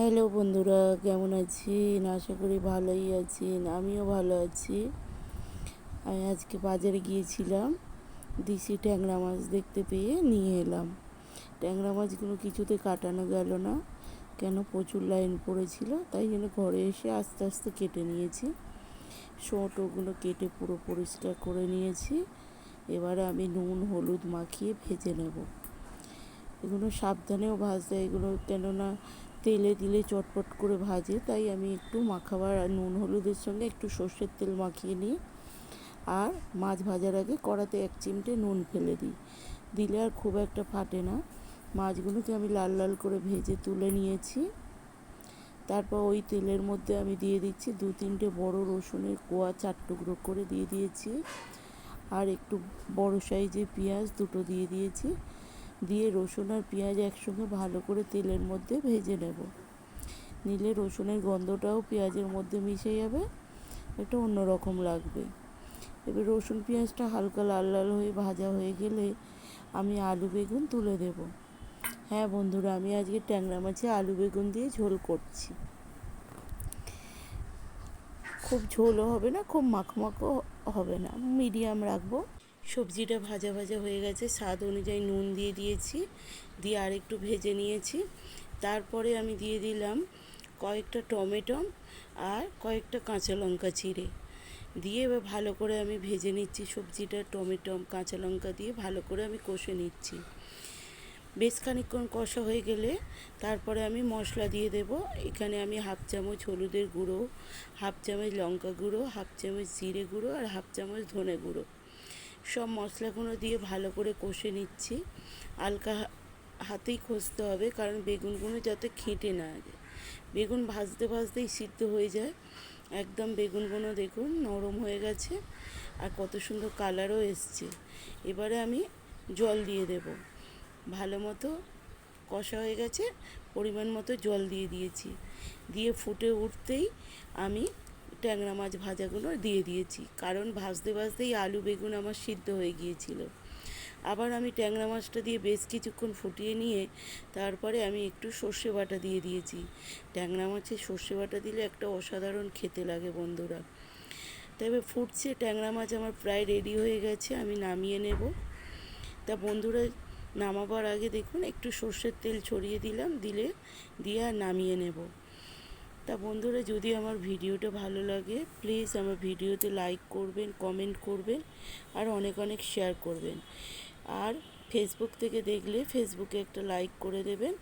Hello বন্ধুরা, কেমন আছেন? আশা করি ভালোই আছেন, আমিও ভালো আছি। আমি আজকে বাজারে গিয়েছিলাম, দিশি ট্যাংরা মাছ দেখতে পেয়ে নিয়ে এলাম। ট্যাংরা মাছগুলো কিছুতে কাটানো গেল না, কেন প্রচুর লাইন পড়েছিল, তাই জন্য ঘরে এসে আস্তে আস্তে কেটে নিয়েছি। শোট ওগুলো কেটে পুরো পরিষ্কার করে নিয়েছি। এবারে আমি নুন, হলুদ মাখিয়ে ভেজে নেব। এগুলো সাবধানেও ভাজতে এগুলো কেননা তেলে দিলে চটপট করে ভাজে, তাই আমি একটু মাখাবার আর নুন হলুদের সঙ্গে একটু সর্ষের তেল মাখিয়ে নিই। আর মাছ ভাজার আগে কড়াতে এক চিমটে নুন ফেলে দিই। দিলে আর খুব একটা ফাটে না। মাছগুলোকে আমি লাল লাল করে ভেজে তুলে নিয়েছি। তারপর ওই তেলের মধ্যে আমি দিয়ে দিচ্ছি দু তিনটে বড় রসুনের কোয়া চার টুকরো করে দিয়ে দিয়েছি। আর একটু বড় সাইজের পেঁয়াজ দুটো দিয়ে দিয়েছি। দিয়ে রসুন আর পেঁয়াজ একসঙ্গে ভালো করে তেলের মধ্যে ভেজে নেব। নিলে রসুনের গন্ধটাও পেঁয়াজের মধ্যে মিশে যাবে, এটা অন্যরকম লাগবে। এবার রসুন পেঁয়াজটা হালকা লাল লাল হয়ে ভাজা হয়ে গেলে আমি আলু বেগুন তুলে দেব। হ্যাঁ বন্ধুরা, আমি আজকে ট্যাংরা মাছে আলু বেগুন দিয়ে ঝোল করছি। খুব ঝোলও হবে না, খুব মাখমাখও হবে না। মিডিয়াম রাখব। সবজিটা ভাজা ভাজা হয়ে গেছে। স্বাদ অনুযায়ী নুন দিয়ে দিয়েছি, দিয়ে আর একটু ভেজে নিয়েছি। তারপরে আমি দিয়ে দিলাম কয়েকটা টমেটো আর কয়েকটা কাঁচা লঙ্কা চিড়ে। দিয়ে এবার ভালো করে আমি ভেজে নিচ্ছি সবজিটা, টমেটো, কাঁচা লঙ্কা দিয়ে ভালো করে আমি কষে নিচ্ছি। বেশ খানিকক্ষণ কষা হয়ে গেলে তারপরে আমি মশলা দিয়ে দেব। এখানে আমি হাফ চামচ হলুদের গুঁড়ো, হাফ চামচ লঙ্কা গুঁড়ো, হাফ চামচ জিরে গুঁড়ো আর হাফ চামচ ধনে গুঁড়ো। সব মশলাগুলো দিয়ে ভালো করে কষে নিচ্ছি। হালকা হাতেই কষতে হবে, কারণ বেগুনগুলো যাতে খেটে না যায়। বেগুন ভাজতে ভাজতেই সিদ্ধ হয়ে যায়। একদম বেগুনগুলো দেখুন নরম হয়ে গেছে আর কত সুন্দর কালারও এসছে। এবারে আমি জল দিয়ে দেব। ভালো মতো কষা হয়ে গেছে, পরিমাণ মতো জল দিয়ে দিয়েছি। দিয়ে ফুটে উঠতেই আমি ট্যাংরা মাছ ভাজাগুলো দিয়ে দিয়েছি। কারণ ভাজতে ভাজতেই আলু, বেগুন আমার সিদ্ধ হয়ে গিয়েছিল। আবার আমি ট্যাংরা মাছটা দিয়ে বেশ কিছুক্ষণ ফুটিয়ে নিয়ে তারপরে আমি একটু সর্ষে বাটা দিয়ে দিয়েছি। ট্যাংরা মাছে সর্ষে বাটা দিলে একটা অসাধারণ খেতে লাগে বন্ধুরা। তবে ফুটছে, ট্যাংরা মাছ আমার প্রায় রেডি হয়ে গেছে, আমি নামিয়ে নেব। তা বন্ধুরা, নামাবার আগে দেখুন, একটু সর্ষের তেল ছড়িয়ে দিলাম, দিলে দিয়ে আর নামিয়ে নেব। তা বন্ধুরা, যদি আমার ভিডিওটা ভালো লাগে প্লিজ আমার ভিডিওতে লাইক করবেন কমেন্ট করবেন, আর অনেক অনেক শেয়ার করবেন। আর ফেসবুক থেকে দেখলে ফেসবুকে একটা লাইক করে দেবেন,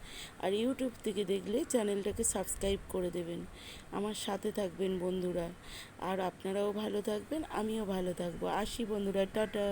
আর ইউটিউব থেকে দেখলে চ্যানেলটাকে সাবস্ক্রাইব করে দেবেন। আমার সাথে থাকবেন বন্ধুরা। আর আপনারাও ভালো থাকবেন, আমিও ভালো থাকব। আসি বন্ধুরা, টাটা।